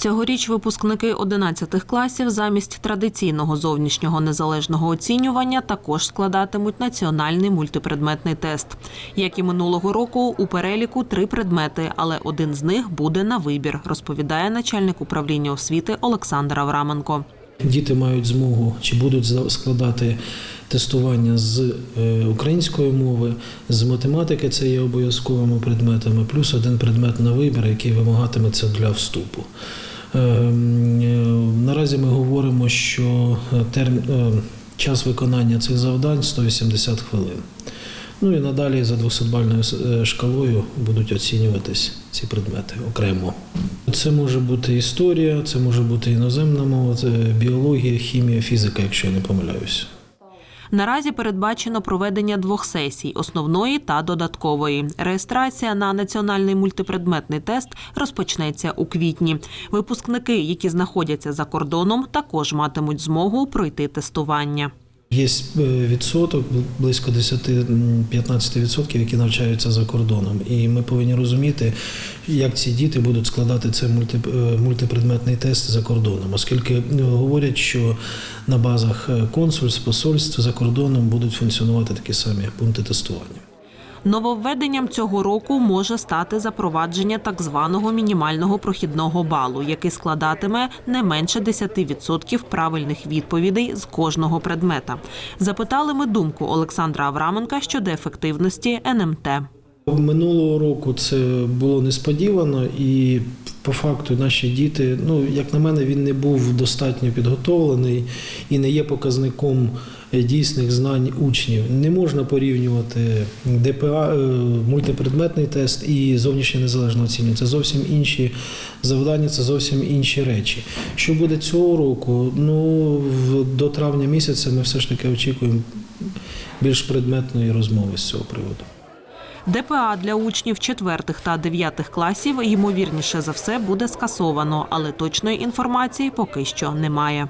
Цьогоріч випускники 11 класів замість традиційного зовнішнього незалежного оцінювання також складатимуть національний мультипредметний тест. Як і минулого року, у переліку три предмети, але один з них буде на вибір, розповідає начальник управління освіти Олександр Авраменко. Діти мають змогу чи будуть складати тестування з е, української мови, з математики це є обов'язковими предметами, плюс один предмет на вибір, який вимагатиметься для вступу. Е, м, е, Наразі ми говоримо, що терм, е, час виконання цих завдань 180 хвилин. Ну і надалі за 200-бальною е, шкалою будуть оцінюватись ці предмети окремо. Це може бути історія, це може бути іноземна мова, біологія, хімія, фізика, якщо я не помиляюся. Наразі передбачено проведення двох сесій основної та додаткової. Реєстрація на національний мультипредметний тест розпочнеться у квітні. Випускники, які знаходяться за кордоном, також матимуть змогу пройти тестування. Є е, відсоток, близько 10-15%, які навчаються за кордоном. І ми повинні розуміти, як ці діти будуть складати цей е, мультипредметний тест за кордоном, оскільки е, говорять, що на базах консульств, посольств за кордоном будуть функціонувати такі самі пункти тестування. Нововведенням цього року може стати запровадження так званого мінімального прохідного балу, який складатиме не менше 10% правильних відповідей з кожного предмета. Запитали ми думку Олександра Авраменка щодо ефективності НМТ. Минулого року це було несподівано, і по факту наші діти, ну як на мене, він не був достатньо підготовлений і не є показником дійсних знань учнів. Не можна порівнювати ДПА, е, мультипредметний тест і зовнішнє незалежне оцінювання. Це зовсім інші завдання, це зовсім інші речі. Що буде цього року? Ну до травня місяця ми все ж таки очікуємо більш предметної розмови з цього приводу. ДПА для учнів четвертих та дев'ятих класів ймовірніше за все буде скасовано, але точної інформації поки що немає.